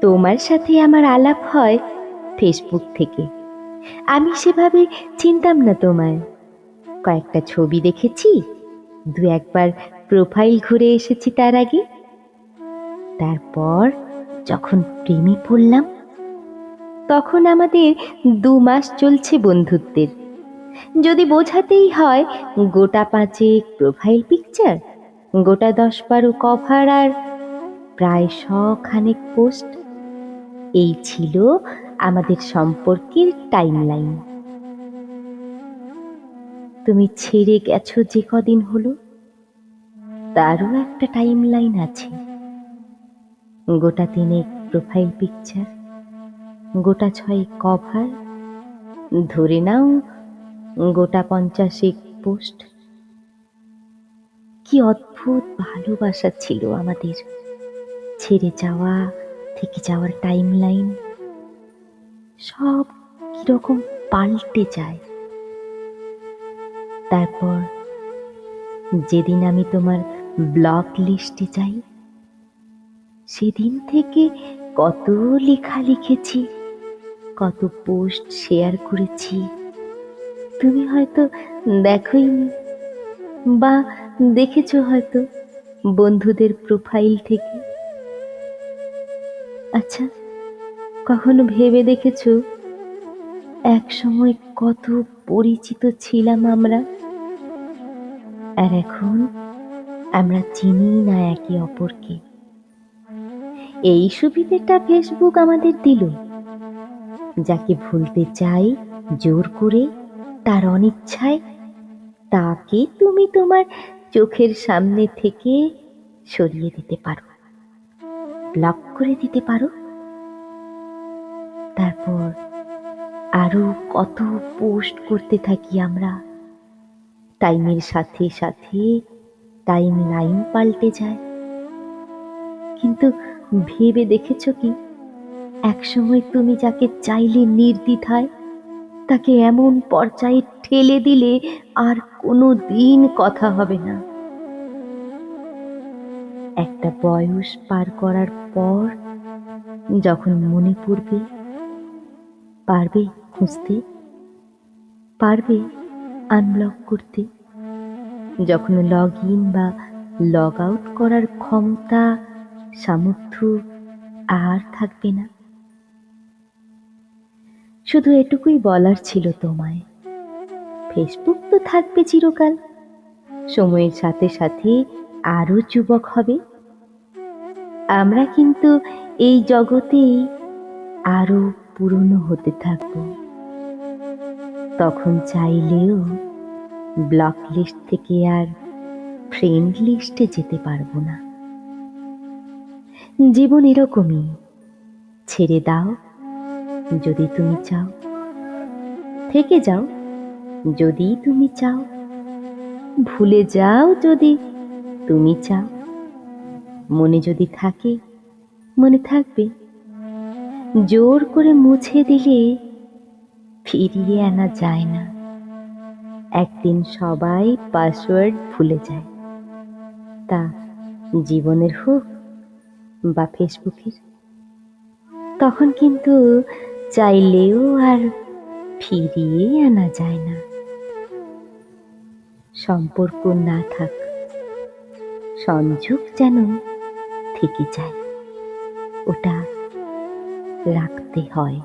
তোমার সাথে আমার আলাপ হয় ফেসবুক থেকে। আমি সেভাবে চিনতাম না তোমায়। কয়েকটা ছবি দেখেছি? দু একবার প্রোফাইল ঘুরে এসেছি তার আগে। তারপর যখন প্রেমে পড়লাম, তখন আমাদের দু মাস চলছে বন্ধুত্বের। যদি বোঝাতেই হয়, গোটা পাঁচেক প্রোফাইল পিকচার গোটা দশ বারো কভার আর প্রায় শখানেক পোস্ট এই ছিল আমাদের সম্পর্কের টাইমলাইন তুমি ছেড়ে গেছো যে কদিন হলো? তারও একটা টাইমলাইন আছে। গোটা তিনেক প্রোফাইল পিকচার গোটা ছয় কভার ধরে নাও গোটা পঞ্চাশেক পোস্ট কি অদ্ভুত ভালোবাসা ছিল আমাদের। ছেড়ে যাওয়া থেকে যাওয়ার টাইম লাইন সব কীরকম পাল্টে যায়। তারপর যেদিন আমি তোমার ব্লক লিস্টে যাই, সেদিন থেকে কত লেখা লিখেছি, কত পোস্ট শেয়ার করেছি, তুমি হয়তো দেখোইনি বা দেখেছ হয়তো বন্ধুদের প্রোফাইল থেকে। আচ্ছা কখনো ভেবে দেখেছ এক সময় কত পরিচিত ছিলাম আমরা? আর এখন আমরা চিনি না একে অপরকে। এই সুবিধেটা ফেসবুক আমাদের দিল। যাকে ভুলতে চাই, জোর করে, তার অনিচ্ছায়, তাকে তুমি তোমার চোখের সামনে থেকে সরিয়ে দিতে পারো। ব্লক করে দিতে পারো। তারপর আরও কত পোস্ট করতে থাকি আমরা। টাইমের সাথে সাথে টাইম লাইন পাল্টে যায়। কিন্তু ভেবে দেখেছ কি? একসময় তুমি যাকে চাইলে নির্দ্বিধায়, তাকে এমন পর্যায়ে ঠেলে দিলে আর কোনো দিন কথা হবে না। একটা বয়স পার করার পর যখন মনে পড়বে, পারবে খুঁজতে, পারবে আনব্লক করতে, যখন লগ ইন বা লগ আউট করার ক্ষমতা, সামর্থ্য আর থাকবে না। শুধু এটুকুই বলার ছিল তোমায়। ফেসবুক তো থাকবে চিরকাল। সময়ের সাথে সাথে আরও যুবক হবে। আমরা কিন্তু এই জগতেই আরও পুরনো হতে থাকব। তখন চাইলেও ব্লক লিস্ট থেকে আর ফ্রেন্ড লিস্টে যেতে পারব না। জীবন এরকমই। ছেড়ে দাও, যদি তুমি চাও। থেকে যাও, যদি তুমি চাও। ভুলে যাও যদি তুমি চাও। মনে যদি থাকে, মনে থাকবে। জোর করে মুছে দিলে ফিরিয়ে আনা যায় না। একদিন সবাই পাসওয়ার্ড ভুলে যায়। তা জীবনের হোক বা ফেসবুকের, তখন কিন্তু চাইলেও আর ফিরিয়ে আনা যায় না। সম্পর্ক না থাক, সংযোগ যেন থেকে যায় ওটা রাখতে হয়।